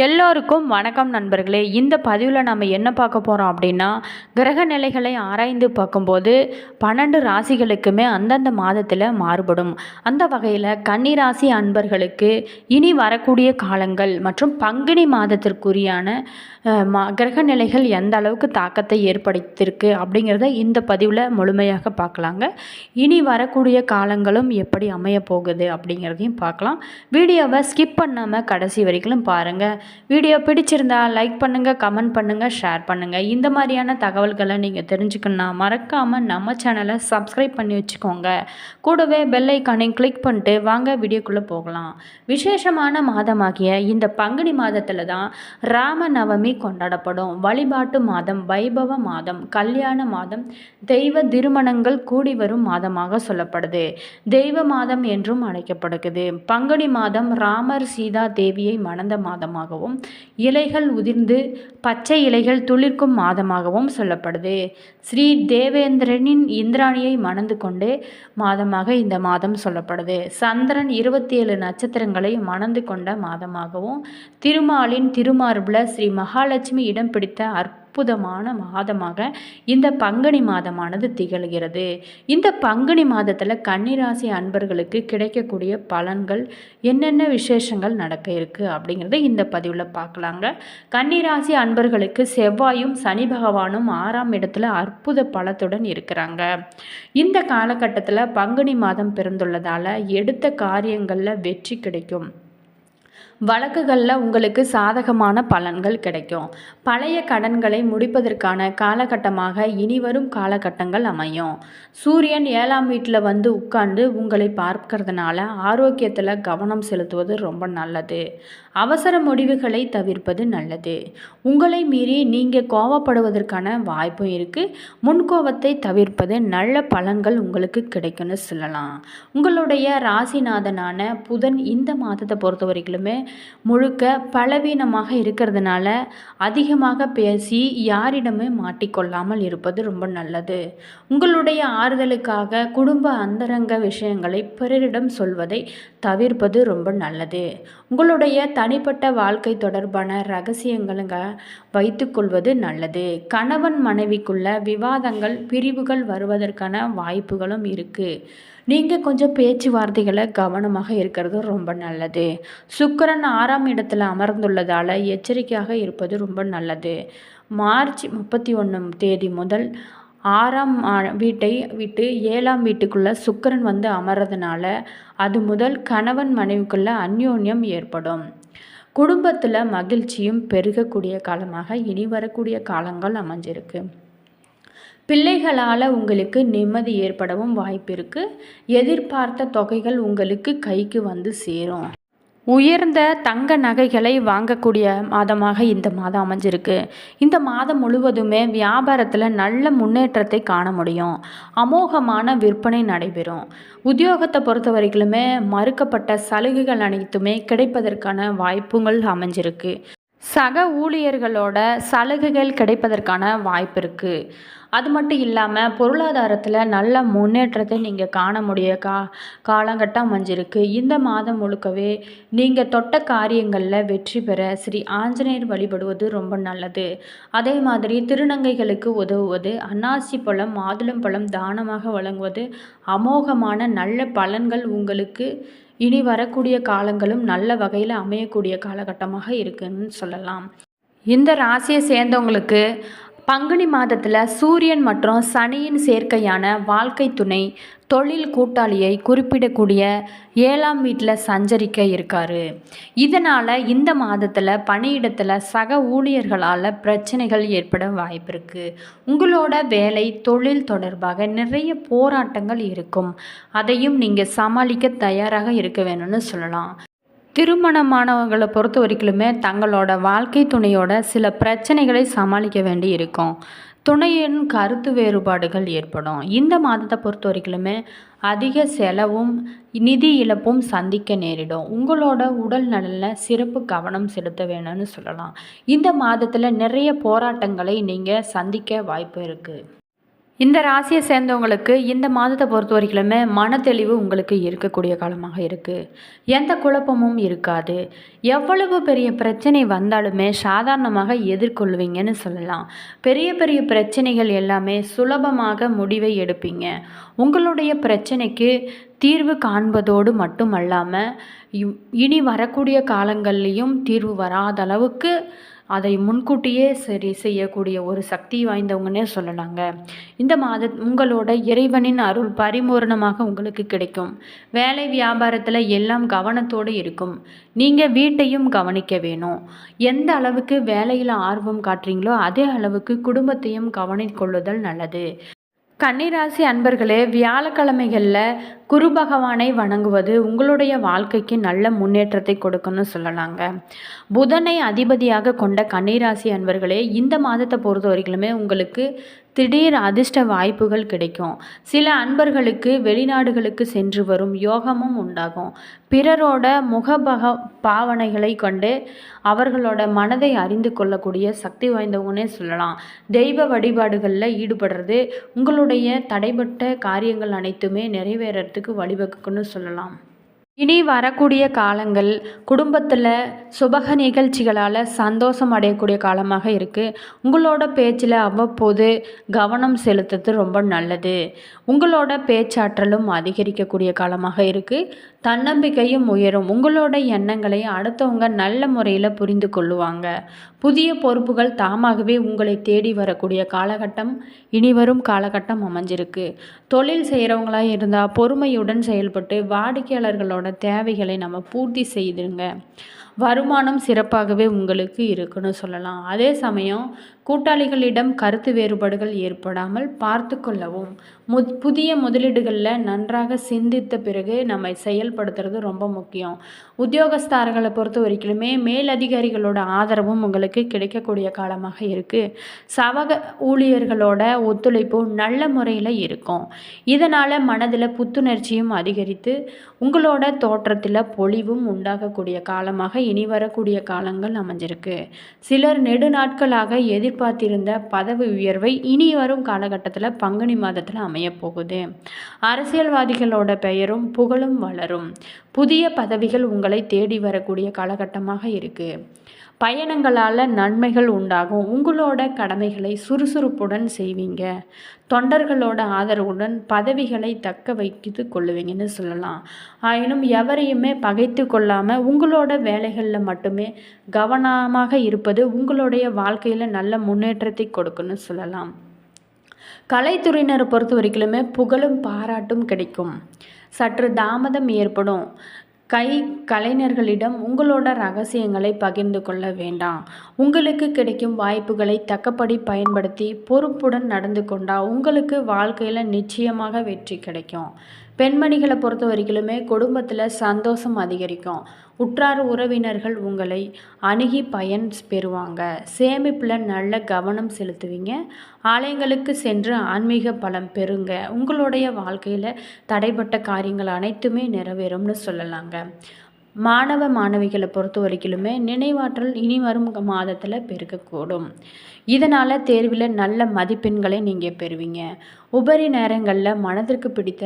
எல்லோருக்கும் வணக்கம் நண்பர்களே. இந்த பதிவில் நம்ம என்ன பார்க்க போகிறோம் அப்படின்னா கிரக நிலைகளை ஆராய்ந்து பார்க்கும்போது பன்னெண்டு ராசிகளுக்குமே அந்தந்த மாதத்தில் மாறுபடும். அந்த வகையில் கன்னி ராசி அன்பர்களுக்கு இனி வரக்கூடிய காலங்கள் மற்றும் பங்குனி மாதத்திற்குரியான மா கிரக நிலைகள் எந்த அளவுக்கு தாக்கத்தை ஏற்படுத்தியிருக்கு அப்படிங்கிறத இந்த பதிவில் முழுமையாக பார்க்கலாங்க. இனி வரக்கூடிய காலங்களும் எப்படி அமைய போகுது அப்படிங்கிறதையும் பார்க்கலாம். வீடியோவை ஸ்கிப் பண்ணாமல் கடைசி வரைக்கும் பாருங்கள் வீடியோ பிடிச்சிருந்தா லைக் பண்ணுங்கள் கமெண்ட் பண்ணுங்கள் ஷேர் பண்ணுங்கள் இந்த மாதிரியான தகவல்களை நீங்கள் தெரிஞ்சுக்கணுன்னா மறக்காமல் நம்ம சேனலை சப்ஸ்கிரைப் பண்ணி வச்சுக்கோங்க. கூடவே பெல் ஐக்கானையும் கிளிக் பண்ணிட்டு வாங்க வீடியோக்குள்ளே போகலாம். விசேஷமான மாதமாகிய இந்த பங்குனி மாதத்தில் தான் ராம நவமி கொண்டாடப்படும். வழிபாட்டு மாதம் வைபவ மாதம் கல்யாண மாதம் தெய்வ திருமணங்கள் கூடி வரும் மாதமாக சொல்லப்படுது. தெய்வ மாதம் என்றும் அழைக்கப்படுகிறது. பங்குனி மாதம் ராமர் சீதா தேவியை மணந்த மாதமாகவும் இலைகள் உதிர்ந்து பச்சை இலைகள் துளிர்க்கும் மாதமாகவும் சொல்லப்படுது. ஸ்ரீ தேவேந்திரனின் இந்திராணியை மணந்து கொண்டே மாதமாக இந்த மாதம் சொல்லப்படுது. சந்திரன் இருபத்தி ஏழு நட்சத்திரங்களை மணந்து கொண்ட மாதமாகவும் திருமாலின் திருமார்பில் ஸ்ரீ மகாலட்சுமி இடம் பிடித்த அற்புதமான மாதமாக இந்த பங்குனி மாதமானது திகழ்கிறது. இந்த பங்குனி மாதத்தில் கன்னிராசி அன்பர்களுக்கு கிடைக்கக்கூடிய பலன்கள் என்னென்ன விசேஷங்கள் நடக்க இருக்குது அப்படிங்கிறத இந்த பதிவில் பார்க்கலாங்க. கன்னிராசி அன்பர்களுக்கு செவ்வாயும் சனி பகவானும் ஆறாம் இடத்துல அற்புத பலத்துடன் இருக்கிறாங்க. இந்த காலகட்டத்தில் பங்குனி மாதம் பிறந்துள்ளதால் எடுத்த காரியங்களில் வெற்றி கிடைக்கும். வழக்குகளில் உங்களுக்கு சாதகமான பலன்கள் கிடைக்கும். பழைய கடன்களை முடிப்பதற்கான காலகட்டமாக இனிவரும் காலகட்டங்கள் அமையும். சூரியன் ஏழாம் வீட்டில் வந்து உட்கார்ந்து உங்களை பார்க்கறதுனால ஆரோக்கியத்தில் கவனம் செலுத்துவது ரொம்ப நல்லது. அவசர முடிவுகளை தவிர்ப்பது நல்லது. உங்களை மீறி நீங்கள் கோவப்படுவதற்கான வாய்ப்பும் இருக்குது முன்கோபத்தை தவிர்ப்பது நல்ல பலன்கள் உங்களுக்கு கிடைக்கும்னு சொல்லலாம். உங்களுடைய ராசிநாதனான புதன் இந்த மாதத்தை பொறுத்த வரைக்குமே முழுக்க பலவீனமாக இருக்கிறதுனால அதிகமாக பேசி யாரிடமே மாட்டிக்கொள்ளாமல் இருப்பது ரொம்ப நல்லது. உங்களுடைய ஆறுதலுக்காக குடும்ப அந்தரங்க விஷயங்களை பிறரிடம் சொல்வதை தவிர்ப்பது ரொம்ப நல்லது. உங்களுடைய தனிப்பட்ட வாழ்க்கை தொடர்பான ரகசியங்களுங்க வைத்துக்கொள்வது நல்லது. கணவன் மனைவிக்குள்ள விவாதங்கள் பிரிவுகள் வருவதற்கான வாய்ப்புகளும் இருக்குது நீங்கள் கொஞ்சம் பேச்சுவார்த்தைகளை கவனமாக இருக்கிறது ரொம்ப நல்லது. சுக்கிரன் ஆறாம் இடத்துல அமர்ந்துள்ளதால் எச்சரிக்கையாக இருப்பது ரொம்ப நல்லது. மார்ச் முப்பத்தி ஒன்றாம் தேதி முதல் ஆறாம் வீட்டை விட்டு ஏழாம் வீட்டுக்குள்ளே சுக்கரன் வந்து அமர்றதுனால அது முதல் கணவன் மனைவிக்குள்ள அந்யோன்யம் ஏற்படும். குடும்பத்தில் மகிழ்ச்சியும் பெருகக்கூடிய காலமாக இனி வரக்கூடிய காலங்கள் அமைஞ்சிருக்கு. பிள்ளைகளால் உங்களுக்கு நிம்மதி ஏற்படவும் வாய்ப்பு இருக்குது எதிர்பார்த்த தொகைகள் உங்களுக்கு கைக்கு வந்து சேரும். உயர்ந்த தங்க நகைகளை வாங்கக்கூடிய மாதமாக இந்த மாதம் அமைஞ்சிருக்கு. இந்த மாதம் முழுவதுமே வியாபாரத்தில் நல்ல முன்னேற்றத்தை காண முடியும். அமோகமான விற்பனை நடைபெறும். உத்தியோகத்தை பொறுத்த வரைக்குமே மறுக்கப்பட்ட சலுகைகள் அனைத்துமே கிடைப்பதற்கான வாய்ப்புகள் அமைஞ்சிருக்கு. சக ஊழியர்களோட சலுகைகள் கிடைப்பதற்கான வாய்ப்பு இருக்குது அது மட்டும் இல்லாமல் பொருளாதாரத்தில் நல்ல முன்னேற்றத்தை நீங்கள் காண முடிய கா காலங்கட்டம் அமைஞ்சிருக்கு இந்த மாதம் முழுக்கவே நீங்கள் தொட்ட காரியங்களில் வெற்றி பெற ஸ்ரீ ஆஞ்சநேயர் வழிபடுவது ரொம்ப நல்லது. அதே மாதிரி திருநங்கைகளுக்கு உதவுவது அன்னாசி பழம் மாதுளம்பழம் தானமாக வழங்குவது அமோகமான நல்ல பலன்கள் உங்களுக்கு இனி வரக்கூடிய காலங்களும் நல்ல வகையில் அமையக்கூடிய காலகட்டமாக இருக்குன்னு சொல்லலாம். இந்த ராசியை சேர்ந்தவங்களுக்கு பங்குனி மாதத்தில் சூரியன் மற்றும் சனியின் சேர்க்கையான வாழ்க்கை துணை தொழில் கூட்டாளியை குறிப்பிடக்கூடிய ஏழாம் வீட்டில் சஞ்சரிக்க இருக்கார். இதனால் இந்த மாதத்தில் பணியிடத்தில் சக ஊழியர்களால் பிரச்சனைகள் ஏற்பட வாய்ப்பு இருக்குது உங்களோட வேலை தொழில் தொடர்பாக நிறைய போராட்டங்கள் இருக்கும். அதையும் நீங்கள் சமாளிக்க தயாராக இருக்க வேணும்னு சொல்லலாம். திருமணமானவங்களை பொறுத்த வரைக்குமே தங்களோட வாழ்க்கை துணையோட சில பிரச்சனைகளை சமாளிக்க வேண்டி இருக்கும் துணையின் கருத்து வேறுபாடுகள் ஏற்படும். இந்த மாதத்தை பொறுத்த வரைக்குமே அதிக செலவும் நிதி இழப்பும் சந்திக்க நேரிடும். உங்களோட உடல் நலனில் சிறப்பு கவனம் செலுத்த வேணும்னு சொல்லலாம். இந்த மாதத்தில் நிறைய போராட்டங்களை நீங்கள் சந்திக்க வாய்ப்பு இருக்குது இந்த ராசியை சேர்ந்தவங்களுக்கு இந்த மாதத்தை பொறுத்த வரைக்குமே மனத்தெளிவு உங்களுக்கு இருக்கக்கூடிய காலமாக இருக்குது எந்த குழப்பமும் இருக்காது. எவ்வளவு பெரிய பிரச்சனை வந்தாலுமே சாதாரணமாக எதிர்கொள்வீங்கன்னு சொல்லலாம். பெரிய பெரிய பிரச்சனைகள் எல்லாமே சுலபமாக முடிவை எடுப்பீங்க. உங்களுடைய பிரச்சனைக்கு தீர்வு காண்பதோடு மட்டுமல்லாமல் இ- இனி வரக்கூடிய காலங்கள்லேயும் தீர்வு வராத அளவுக்கு அதை முன்கூட்டியே சரி செய்யக்கூடிய ஒரு சக்தி வாய்ந்தவங்கன்னே சொல்லலாங்க. இந்த மாத உங்களோட இறைவனின் அருள் பரிபூரணமாக உங்களுக்கு கிடைக்கும். வேலை வியாபாரத்தில் எல்லாம் கவனத்தோடு இருக்கும். நீங்கள் வீட்டையும் கவனிக்க வேணும். எந்த அளவுக்கு வேலையில் ஆர்வம் காட்டுறீங்களோ அதே அளவுக்கு குடும்பத்தையும் கவனிக்கொள்ளுதல் நல்லது. கன்னிராசி அன்பர்களே வியாழக்கிழமைகளில் குரு பகவானை வணங்குவது உங்களுடைய வாழ்க்கைக்கு நல்ல முன்னேற்றத்தை கொடுக்குன்னு சொல்லலாங்க. புதனை அதிபதியாக கொண்ட கன்னிராசி அன்பர்களே இந்த மாதத்தை பொறுத்த வரைக்குமே உங்களுக்கு திடீர் அதிர்ஷ்ட வாய்ப்புகள் கிடைக்கும். சில அன்பர்களுக்கு வெளிநாடுகளுக்கு சென்று வரும் யோகமும் உண்டாகும். பிறரோட முகபக பாவனைகளை கொண்டு அவர்களோட மனதை அறிந்து கொள்ளக்கூடிய சக்தி வாய்ந்தவங்கன்னே சொல்லலாம். தெய்வ வழிபாடுகளில் ஈடுபடுறது உங்களுடைய தடைப்பட்ட காரியங்கள் அனைத்துமே நிறைவேறத்துக்கு வழிவகுக்குன்னு சொல்லலாம். இனி வரக்கூடிய காலங்கள் குடும்பத்தில் சுபக நிகழ்ச்சிகளால் சந்தோஷம் அடையக்கூடிய காலமாக இருக்குது உங்களோட பேச்சில் அவ்வப்போது கவனம் செலுத்துறது ரொம்ப நல்லது. உங்களோட பேச்சாற்றலும் அதிகரிக்கக்கூடிய காலமாக இருக்குது தன்னம்பிக்கையும் உயரும். உங்களோட எண்ணங்களை அடுத்தவங்க நல்ல முறையில் புரிந்து கொள்ளுவாங்க. புதிய பொறுப்புகள் தாமாகவே உங்களை தேடி வரக்கூடிய காலகட்டம் இனி வரும் காலகட்டம் அமைஞ்சிருக்கு. தொழில் செய்கிறவங்களா இருந்தால் பொறுமையுடன் செயல்பட்டு வாடிக்கையாளர்களோட தேவைகளை நம்ம பூர்த்தி செய்துங்க வருமானம் சிறப்பாகவே உங்களுக்கு இருக்குன்னு சொல்லலாம். அதே சமயம் கூட்டாளிகளிடம் கருத்து வேறுபாடுகள் ஏற்படாமல் பார்த்து கொள்ளவும். மு புதிய முதலீடுகளில் நன்றாக சிந்தித்த பிறகு நம்ம செயல்படுத்துறது ரொம்ப முக்கியம். உத்தியோகஸ்தாரர்களை பொறுத்த வரைக்குமே மேலதிகாரிகளோட ஆதரவும் உங்களுக்கு கிடைக்கக்கூடிய காலமாக இருக்குது சவக ஊழியர்களோட ஒத்துழைப்பும் நல்ல முறையில் இருக்கும். இதனால் மனதில் புத்துணர்ச்சியும் அதிகரித்து உங்களோட தோற்றத்தில் பொலிவும் உண்டாகக்கூடிய காலமாக இனி வரக்கூடிய காலங்கள் அமைஞ்சிருக்கு. சிலர் நெடு நாட்களாக எதிர்பார்த்திருந்த பதவி உயர்வை இனி வரும் காலகட்டத்தில் பங்குனி மாதத்தில் அமையப்போகுது அரசியல்வாதிகளோட பெயரும் புகழும் வளரும். புதிய பதவிகள் உங்களை தேடி வரக்கூடிய காலகட்டமாக இருக்குது பயணங்களால் நன்மைகள் உண்டாகும். உங்களோட கடமைகளை சுறுசுறுப்புடன் செய்வீங்க. தொண்டர்களோட ஆதரவுடன் பதவிகளை தக்க வைத்து கொள்ளுவீங்கன்னு சொல்லலாம். ஆயினும் எவரையுமே பகைத்து கொள்ளாமல் உங்களோட வேலைகளில் மட்டுமே கவனமாக இருப்பது உங்களுடைய வாழ்க்கையில் நல்ல முன்னேற்றத்தை கொடுக்குன்னு சொல்லலாம். கலைத்துறையினரை பொறுத்த வரைக்குமே புகழும் பாராட்டும் கிடைக்கும். சற்று தாமதம் ஏற்படும். கை கலைஞர்களிடம் உங்களோட ரகசியங்களை பகிர்ந்து கொள்ள வேண்டாம். உங்களுக்கு கிடைக்கும் வாய்ப்புகளை தக்கப்படி பயன்படுத்தி பொறுப்புடன் நடந்து கொண்டால் உங்களுக்கு வாழ்க்கையில் நிச்சயமாக வெற்றி கிடைக்கும். பெண்மணிகளை பொறுத்த வரைக்குமே குடும்பத்தில் சந்தோஷம் அதிகரிக்கும். உற்றார் உறவினர்கள் உங்களை அணுகி பயன் பெறுவாங்க. சேமிப்பில் நல்ல கவனம் செலுத்துவீங்க. ஆலயங்களுக்கு சென்று ஆன்மீக பலம் பெறுங்க. உங்களுடைய வாழ்க்கையில் தடைப்பட்ட காரியங்கள் அனைத்துமே நிறைவேறும்னு சொல்லலாங்க. மாணவ மாணவிகளை பொறுத்த வரைக்கிலுமே நினைவாற்றல் இனி வரும் மாதத்தில் பெருக்கக்கூடும் இதனால் தேர்வில் நல்ல மதிப்பெண்களை நீங்கள் பெறுவீங்க. உபரி நேரங்களில் மனதிற்கு பிடித்த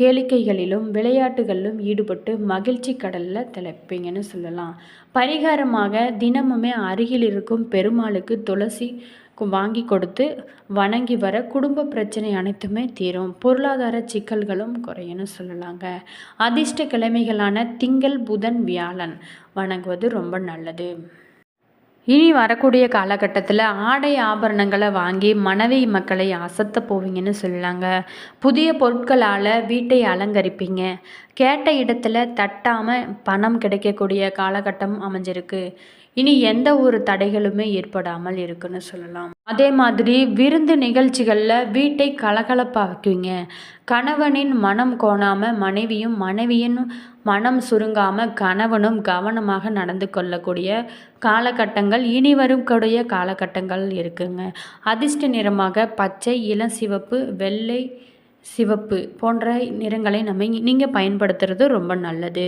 கேளிக்கைகளிலும் விளையாட்டுகளிலும் ஈடுபட்டு மகிழ்ச்சி கடலில் திளைப்பீங்கன்னு சொல்லலாம். பரிகாரமாக தினமுமே அருகில் இருக்கும் பெருமாளுக்கு துளசி வாங்கி கொடுத்து வணங்கி வர குடும்ப பிரச்சனை அனைத்துமே தீரும். பொருளாதார சிக்கல்களும் குறையும்னு சொல்லலாங்க. அதிர்ஷ்ட கிழமைகளான திங்கள் புதன் வியாழன். வணங்குவது ரொம்ப நல்லது. இனி வரக்கூடிய காலகட்டத்தில் ஆடை ஆபரணங்களை வாங்கி மனைவி மக்களை அசத்த போவீங்கன்னு சொல்லலாங்க. புதிய பொருட்களால் வீட்டை அலங்கரிப்பீங்க. கேட்ட இடத்துல தட்டாமல் பணம் கிடைக்கக்கூடிய காலகட்டம் அமைஞ்சிருக்கு. இனி எந்த ஒரு தடைகளுமே ஏற்படாமல் இருக்குன்னு சொல்லலாம். அதே மாதிரி விருந்து நிகழ்ச்சிகளில் வீட்டை கலகலப்பாக்குவீங்க கணவனின் மனம் கோணாமல் மனைவியும் மனைவியின் மனம் சுருங்காமல் கணவனும் கவனமாக நடந்து கொள்ளக்கூடிய காலகட்டங்கள் இனி வரும் கூடிய காலகட்டங்கள் இருக்குங்க. அதிர்ஷ்ட நிறமாக பச்சை இளம் சிவப்பு வெள்ளை சிவப்பு போன்ற நிறங்களை நம்ம நீங்கள் பயன்படுத்துறது ரொம்ப நல்லது.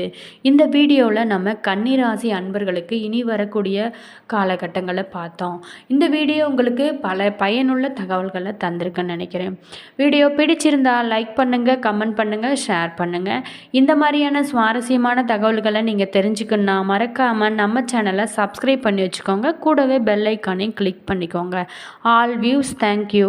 இந்த வீடியோவில் நம்ம கன்னிராசி அன்பர்களுக்கு இனி வரக்கூடிய காலகட்டங்களை பார்த்தோம். இந்த வீடியோ உங்களுக்கு பல பயனுள்ள தகவல்களை தந்திருக்குன்னு நினைக்கிறேன். வீடியோ பிடிச்சிருந்தா லைக் பண்ணுங்கள் கமெண்ட் பண்ணுங்கள் ஷேர் பண்ணுங்கள் இந்த மாதிரியான சுவாரஸ்யமான தகவல்களை நீங்கள் தெரிஞ்சுக்கணுன்னா மறக்காமல் நம்ம சேனலை சப்ஸ்கிரைப் பண்ணி வச்சுக்கோங்க. கூடவே பெல் ஐக்கானையும் கிளிக் பண்ணிக்கோங்க. All views thank you